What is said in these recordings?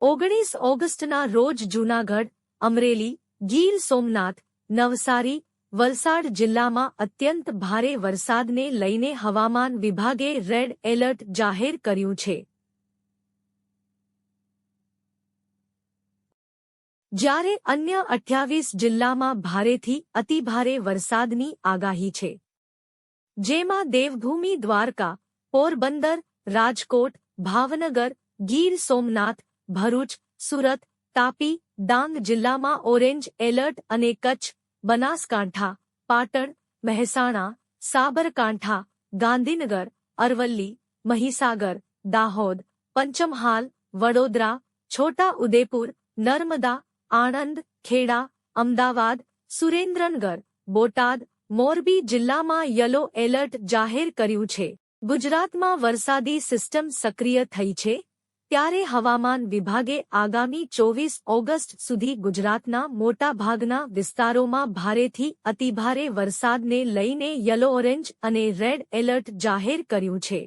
ઓગણીસ ઓગસ્ટના રોજ જૂનાગઢ, અમરેલી, ગીર સોમનાથ, નવસારી, વલસાડ જિલ્લામાં અત્યંત ભારે વરસાદને લઈને હવામાન વિભાગે રેડ એલર્ટ જાહેર કર્યું છે. જ્યારે અન્ય અઠ્યાવીસ જિલ્લામાં ભારેથી અતિભારે વરસાદની આગાહી છે. જેમાં દેવભૂમિ દ્વારકા, પોરબંદર, રાજકોટ, ભાવનગર, ગીર સોમનાથ ભરૂચ, સુરત, તાપી, ડાંગ જિલ્લામાં ઓરેન્જ એલર્ટ અને કચ્છ, બનાસકાંઠા, પાટણ, મહેસાણા, સાબરકાંઠા, ગાંધીનગર, અરવલ્લી, મહીસાગર, દાહોદ, પંચમહાલ, વડોદરા છોટા ઉદેપુર નર્મદા, આણંદ, ખેડા, અમદાવાદ, સુરેન્દ્રનગર, બોટાદ, મોરબી જિલ્લામાં યલો એલર્ટ જાહેર કર્યું છે. ગુજરાતમાં વરસાદી સિસ્ટમ સક્રિય થઈ છે. ત્યારે હવામાન વિભાગે આગામી ચોવીસ ઓગસ્ટ સુધી ગુજરાતના મોટાભાગના વિસ્તારોમાં ભારેથી અતિભારે વરસાદને લઈને યલો ઓરેન્જ અને રેડ એલર્ટ જાહેર કર્યું છે.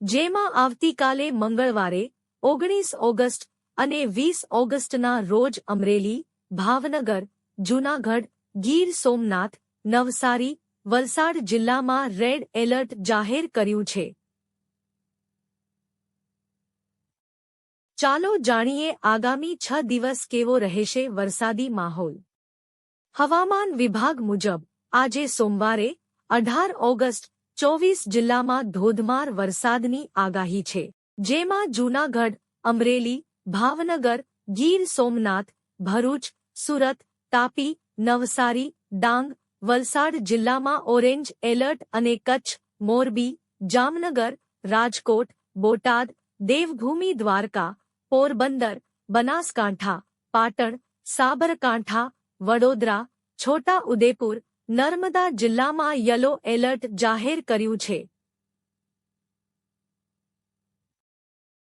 જેમાં આવતીકાલે મંગળવારે ઓગણીસ ઓગસ્ટ અને વીસ ઓગસ્ટના રોજ અમરેલી, ભાવનગર, જૂનાગઢ, ગીર સોમનાથ, નવસારી વલસાડ જિલ્લામાં રેડ એલર્ટ જાહેર કર્યું છે. ચાલો જાણીએ આગામી છ દિવસ કેવો રહેશે વરસાદી માહોલ. હવામાન વિભાગ મુજબ, આજે સોમવારે, અઢાર ઓગસ્ટ, ચોવીસ જિલ્લામાં ધોધમાર વરસાદની આગાહી છે, જેમાં જૂનાગઢ, અમરેલી, ભાવનગર, ગીર સોમનાથ, ભરૂચ, સુરત, તાપી, નવસારી, ડાંગ વલસાડ જિલ્લામાં ઓરેન્જ એલર્ટ અને કચ્છ, મોરબી, જામનગર, રાજકોટ, બોટાદ, દેવભૂમિ, દ્વારકા, પોરબંદર, બનાસકાંઠા, પાટણ, સાબરકાંઠા, વડોદરા, છોટા ઉદેપુર, નર્મદા જિલ્લામાં યલો એલર્ટ જાહેર કર્યું છે.